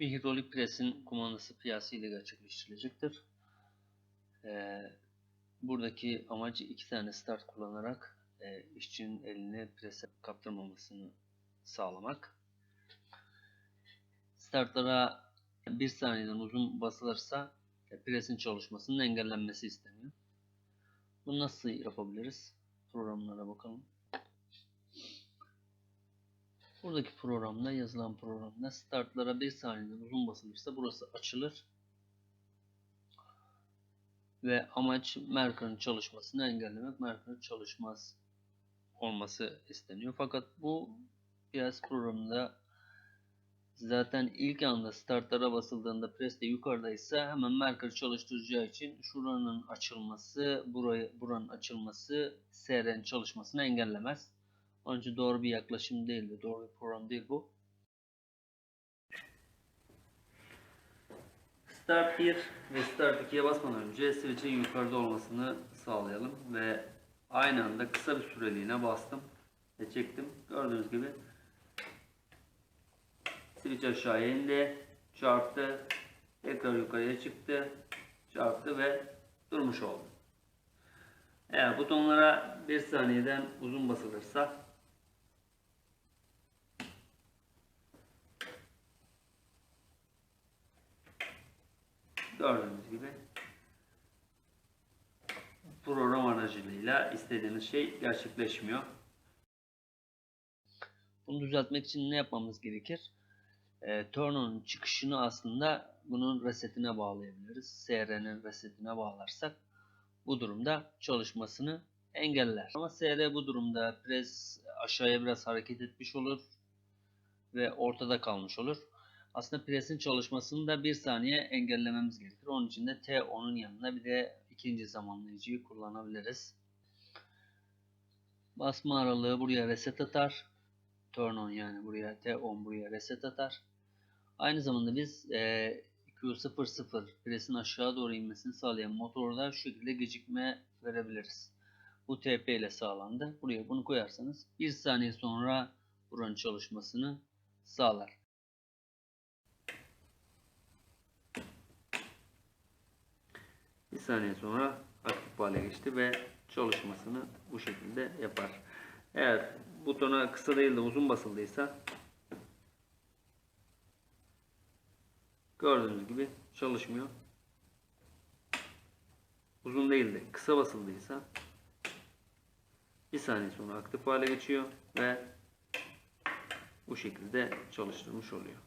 Bir hidrolik presin kumandası piyası ile gerçekleştirilecektir. Ee, buradaki amacı iki tane start kullanarak e, işçinin elini prese kaptırmamasını sağlamak. Startlara bir saniyeden uzun basılırsa e, presin çalışmasının engellenmesi isteniyor. Bunu nasıl yapabiliriz? Programlara bakalım. Buradaki programda yazılan programda startlara bir saniyeden uzun basılırsa burası açılır. Ve amaç Merkur'un çalışmasını engellemek. Merkur'un çalışmaz olması isteniyor. Fakat bu PS programında zaten ilk anda startlara basıldığında pres de yukarıdaysa hemen Merkur çalıştıracağı için şuranın açılması, burayı, buranın açılması SR'nin çalışmasını engellemez. Onun doğru bir yaklaşım değildi. Doğru bir program değil bu. Start 1 ve Start 2'ye basmadan önce switch'in yukarıda olmasını sağlayalım ve aynı anda kısa bir süreliğine bastım ve çektim. Gördüğünüz gibi switch aşağıya indi, çarptı, tekrar yukarıya çıktı, çarptı ve durmuş oldu. Eğer butonlara bir saniyeden uzun basılırsa gördüğünüz gibi program aracılığıyla istediğiniz şey gerçekleşmiyor. Bunu düzeltmek için ne yapmamız gerekir? E, Torno'nun çıkışını aslında bunun resetine bağlayabiliriz. SR'nin resetine bağlarsak bu durumda çalışmasını engeller. Ama SR bu durumda pres aşağıya biraz hareket etmiş olur ve ortada kalmış olur. Aslında presin çalışmasını da bir saniye engellememiz gerekir. Onun için de T10'un yanına bir de ikinci zamanlayıcıyı kullanabiliriz. Basma aralığı buraya reset atar. Turn on yani buraya T10 buraya reset atar. Aynı zamanda biz e, Q00 presin aşağı doğru inmesini sağlayan motorda şu şekilde gecikme verebiliriz. Bu TP ile sağlandı. Buraya bunu koyarsanız bir saniye sonra buranın çalışmasını sağlar. Bir saniye sonra aktif hale geçti ve çalışmasını bu şekilde yapar. Eğer butona kısa değil de uzun basıldıysa gördüğünüz gibi çalışmıyor. Uzun değil de kısa basıldıysa bir saniye sonra aktif hale geçiyor ve bu şekilde çalıştırmış oluyor.